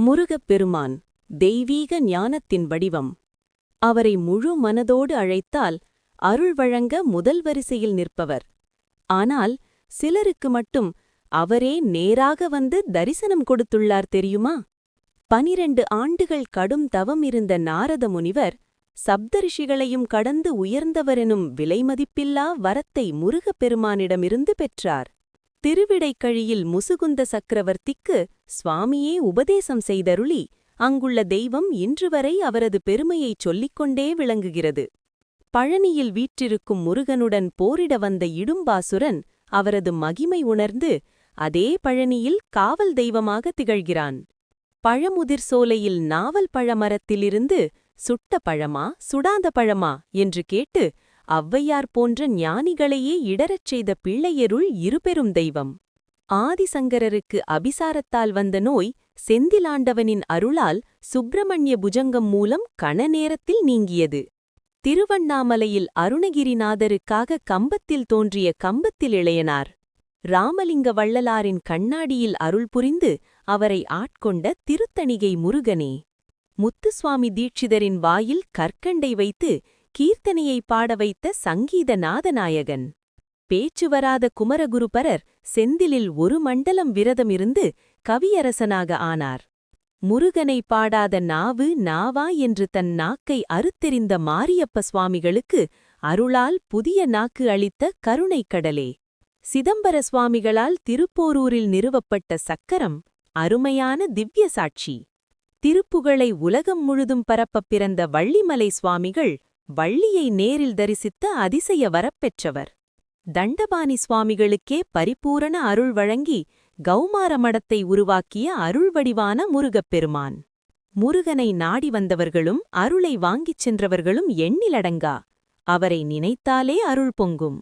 முருகப் பெருமான் தெய்வீக ஞானத்தின் வடிவம். அவரை முழு மனதோடு அழைத்தால் அருள் வழங்க முதல் வரிசையில் நிற்பவர். ஆனால் சிலருக்கு மட்டும் அவரே நேராக வந்து தரிசனம் கொடுத்துள்ளார் தெரியுமா? பனிரெண்டு ஆண்டுகள் கடும் தவம் இருந்த நாரத முனிவர் சப்தரிஷிகளையும் கடந்து உயர்ந்தவரெனும் விலைமதிப்பில்லா வரத்தை முருகப் பெருமானிடமிருந்து பெற்றார். திருவிடைக்கழியில் முசுகுந்த சக்கரவர்த்திக்கு சுவாமியே உபதேசம் செய்தருளி அங்குள்ள தெய்வம் இன்றுவரை அவரது பெருமையைச் சொல்லிக்கொண்டே விளங்குகிறது. பழனியில் வீற்றிருக்கும் முருகனுடன் போரிட வந்த இடும்பாசுரன் அவரது மகிமை உணர்ந்து அதே பழனியில் காவல் தெய்வமாக திகழ்கிறான். பழமுதிர் சோலையில் நாவல் பழமரத்திலிருந்து சுட்ட பழமா? சுடாந்த பழமா என்று கேட்டு ஔவையார் போன்ற ஞானிகளையே இடறச் செய்த பிள்ளையருள் இருபெரும் தெய்வம். ஆதிசங்கரருக்கு அபிசாரத்தால் வந்த நோய் செந்திலாண்டவனின் அருளால் சுப்பிரமணிய புஜங்கம் மூலம் கண நேரத்தில் நீங்கியது. திருவண்ணாமலையில் அருணகிரிநாதருக்காக கம்பத்தில் தோன்றிய கம்பத்தில் இளையனார். ராமலிங்க வள்ளலாரின் கண்ணாடியில் அருள் புரிந்து அவரை ஆட்கொண்ட திருத்தணிகை முருகனே. முத்துசுவாமி தீட்சிதரின் வாயில் கற்கண்டை வைத்து கீர்த்தனையை பாட வைத்த சங்கீத நாதநாயகன் பேச்சு வராத குமரகுருபரர் செந்திலில் ஒரு மண்டலம் விரதமிருந்து கவியரசனாக ஆனார். முருகனை பாடாத நாவு நாவா என்று தன் நாக்கை அறுத்தெறிந்த மாரியப்ப சுவாமிகளுக்கு அருளால் புதிய நாக்கு அளித்த கருணைக் கடலே சிதம்பர சுவாமிகளால் திருப்போரூரில் நிறுவப்பட்ட சக்கரம் அருமையான திவ்ய சாட்சி திருப்புகழை உலகம் முழுதும் பரப்பப் பிறந்த வள்ளிமலை சுவாமிகள் வள்ளியை நேரில் தரிசித்த அதிசய வரப்பெற்றவர். தண்டபாணி சுவாமிகளுக்கே பரிபூரண அருள் வழங்கி கௌமார மடத்தை உருவாக்கிய அருள்வடிவான முருகப்பெருமான். முருகனை நாடி வந்தவர்களும் அருளை வாங்கிச் சென்றவர்களும் எண்ணிலடங்கா. அவரை நினைத்தாலே அருள் பொங்கும்.